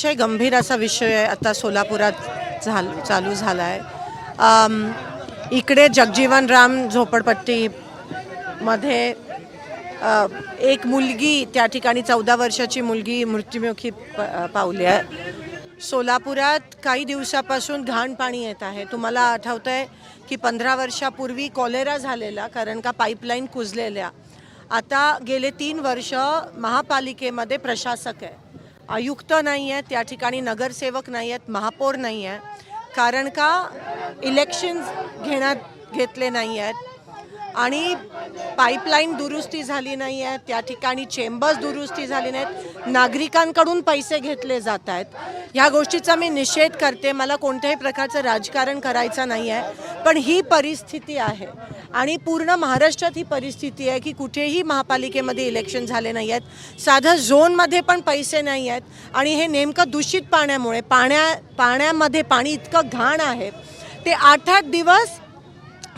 अतिशय गंभीर असा विषय आता सोलापुरात झाल चालू झाला आहे इकडे जगजीवन राम झोपडपट्टीमध्ये एक मुलगी त्या ठिकाणी चौदा वर्षाची मुलगी मृत्युमुखी प- पावली आहे. सोलापुरात काही दिवसापासून घाण पाणी येत आहे. तुम्हाला आठवतं आहे की पंधरा वर्षापूर्वी कॉलेरा झालेला कारण का पाईपलाईन कुजलेल्या. आता गेले तीन वर्ष महापालिकेमध्ये प्रशासक आहे. आयुक्त नाही आहेत त्या ठिकाणी नगरसेवक नाही आहेत महापौर नाही आहे कारण का? इलेक्शन्स घेण्यात घेतले नाही आहेत आणि पाईपलाईन दुरुस्ती झाली नाही आहे त्या ठिकाणी चेंबर्स दुरुस्ती झाली नाहीत नागरिकांकडून पैसे घेतले जात आहेत. ह्या गोष्टीचा मी निषेध करते मला कोणत्याही प्रकारचं राजकारण करायचं नाही आहे पण ही परिस्थिती आहे. आणि पूर्ण महाराष्ट्रात ही परिस्थिती आहे की कुठेही महापालिकेमध्ये इलेक्शन झाले नाही आहेत साधं झोनमध्ये पण पैसे नाही आहेत आणि हे नेमकं दूषित पाण्यामुळे पाण्या पाण्यामध्ये पाणी इतकं घाण आहे ते आठ आठ दिवस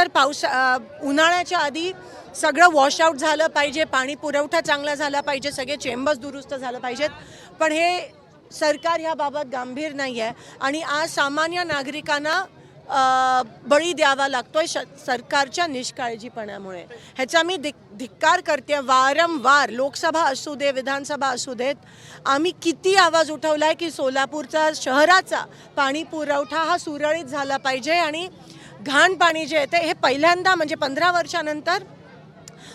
तर पावसा उन्हाळ्याच्या आधी सगळं वॉशआउट झालं पाहिजे पाणी पुरवठा चांगला झाला पाहिजे सगळे चेंबर्स दुरुस्त झालं पाहिजेत. पण हे सरकार ह्याबाबत गांभीर नाही आहे आणि आज सामान्य नागरिकांना बळी द्यावा लागतोय श सरकारच्या निष्काळजीपणामुळे. ह्याचा मी धिक धिक्कार करते वारंवार लोकसभा असू दे विधानसभा असू देत आम्ही किती आवाज उठवला आहे की सोलापूरचा शहराचा पाणी पुरवठा हा सुरळीत झाला पाहिजे आणि घाण पाणी जे येते हे पहिल्यांदा म्हणजे पंधरा वर्षानंतर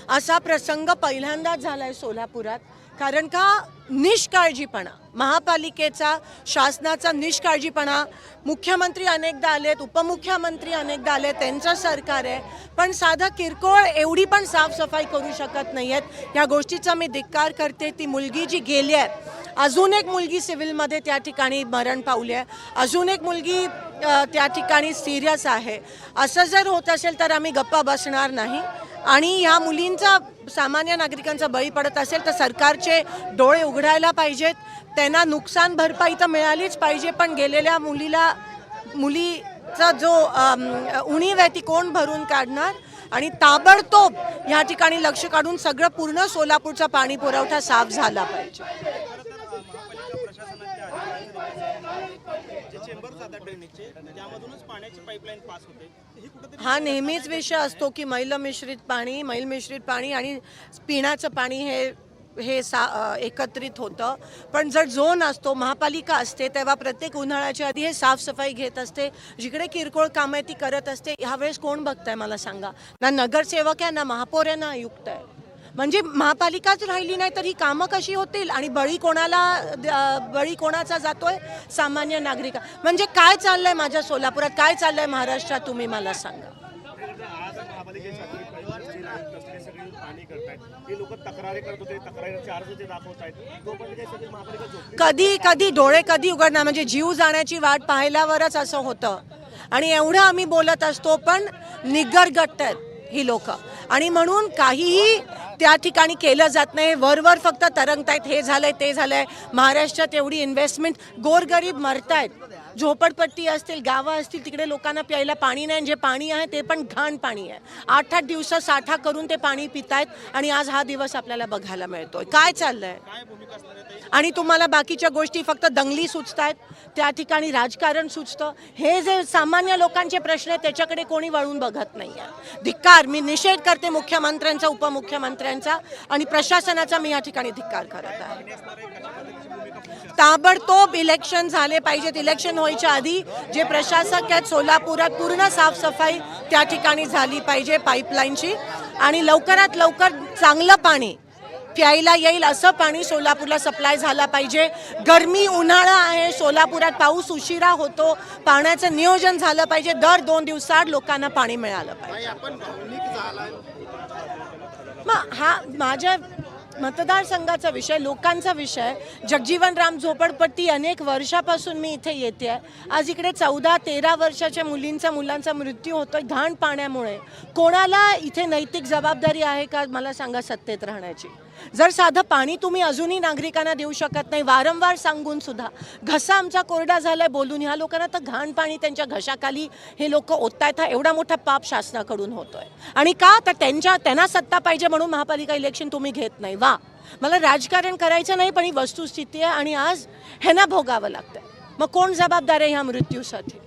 असा प्रसंग पहिल्यांदाच झाला आहे सोलापुरात. कारण का? निष्काळजीपणा. महापालिकेचा शासनाचा निष्काळजीपणा. मुख्यमंत्री अनेकदा आलेत उपमुख्यमंत्री अनेकदा आले त्यांचं सरकार आहे. पण साधं किरकोळ एवढी पण साफसफाई करू शकत नाही आहेत या गोष्टीचा मी धिक्कार करते. ती मुलगी जी गेली आहे अजून एक मुलगी सिव्हिलमध्ये त्या ठिकाणी मरण पावली आहे. अजून एक मुलगी त्या ठिकाणी सिरियस आहे. असं जर होत असेल तर आम्ही गप्पा बसणार नाही. आणि ह्या मुलींचा सामान्य नागरिकांचा बळी पडत असेल तर सरकारचे डोळे उघडायला पाहिजेत. त्यांना नुकसान भरपाई तर मिळालीच पाहिजे पण गेलेल्या मुलीला मुलीचा जो उणीव आहे ती कोण भरून काढणार? आणि ताबडतोब ह्या ठिकाणी लक्ष काढून सगळं पूर्ण सोलापूरचा पाणी पुरवठा साफ झाला पाहिजे जे चेंबर्स जातात ड्रेनेजचे त्यामधूनच पाण्याची पाईपलाईन पास होते. ही कुठेतरी हा नेहमीच विषय असतो की मैल मिश्रित पाणी मैल मिश्रित पाणी आणि पिण्याचं पाणी हे हे सा एकत्रित होतं. पण जर झोन असतो महापालिका असते तेव्हा प्रत्येक उन्हाळ्याच्या आधी हे साफसफाई घेत असते. जिकडे किरकोळ कामं आहे ती करत असते. ह्यावेळेस कोण बघताय मला सांगा? ना नगरसेवक आहे ना महापौर आहे ना आयुक्त आहे. म्हणजे महापालिकाच राहिली नाही तर ही कामं कशी होतील? आणि बळी कोणाला बळी कोणाचा जातोय? सामान्य नागरिक. म्हणजे काय चाललंय माझ्या सोलापुरात? काय चाललंय महाराष्ट्रात? तुम्ही मला सांगा. कधी कधी डोळे कधी उघडणार? म्हणजे जीव जाण्याची वाट पाहिल्यावरच असं होतं. आणि एवढं आम्ही बोलत असतो पण निगरगट्ट आहेत ही लोक. आणि म्हणून काहीही त्या ठिकाणी केलं जात नाही. वरवर फक्त तरंगतायत. हे झालंय ते झालंय. महाराष्ट्रात एवढी इन्व्हेस्टमेंट गोरगरीब मरतायत. झोपडपट्टी असतील गावं असतील तिकडे लोकांना प्यायला पाणी नाही जे पाणी आहे ते पण घाण पाणी आहे. आठ आठ दिवस साठा करून ते पाणी पितायत आणि आज हा दिवस आपल्याला बघायला मिळतोय. काय चाललंय? आणि तुम्हाला बाकीच्या गोष्टी फक्त दंगली सुचत आहेत त्या ठिकाणी राजकारण सुचतं. हे जे सामान्य लोकांचे प्रश्न आहेत त्याच्याकडे कोणी वळून बघत नाही आहे धिक्कार मी निषेध करते मुख्यमंत्र्यांचा उपमुख्यमंत्र्यांचा आणि प्रशासनाचा मी या ठिकाणी धिक्कार करत आहे. ताबडतोब इलेक्शन झाले पाहिजेत. इलेक्शन व्हायच्या आधी जे प्रशासक आहेत सोलापुरात पूर्ण साफसफाई त्या ठिकाणी झाली पाहिजे पाईपलाईनची आणि लवकरात लवकर चांगलं पाणी प्यायला येईल असं पाणी सोलापूरला सप्लाय झाला पाहिजे. गरमी उन्हाळा आहे सोलापुरात पाऊस उशिरा होतो पाण्याचं नियोजन झालं पाहिजे. दर दोन दिवसाआड लोकांना पाणी मिळालं पाहिजे. मग हा माझ्या मतदारसंघाचा विषय लोकांचा विषय. जगजीवन राम झोपडपट्टी अनेक वर्षापासून मी इथे येते. आहे आज इकडे चौदा तेरा वर्षाच्या मुलींचा मुलांचा मृत्यू होतोय घाण पाण्यामुळे. कोणाला इथे नैतिक जबाबदारी आहे का? मला सांगा सत्तेत राहण्याची. जर साधं पाणी तुम्ही अजूनही नागरिकांना देऊ शकत नाही वारंवार सांगून सुद्धा. घसा आमचा कोरडा झालाय बोलून. ह्या लोकांना तर घाण पाणी त्यांच्या घशाखाली हे लोक ओततायत. हा एवढा मोठा पाप शासनाकडून होतोय. आणि का? तर त्यांच्या त्यांना सत्ता पाहिजे म्हणून महापालिका इलेक्शन तुम्ही घेत नाही. वा. मला राजकारण करायचं नाही पण ही वस्तुस्थिती आहे आणि आज ह्यांना भोगावं लागतंय. मग कोण जबाबदार आहे ह्या मृत्यूसाठी?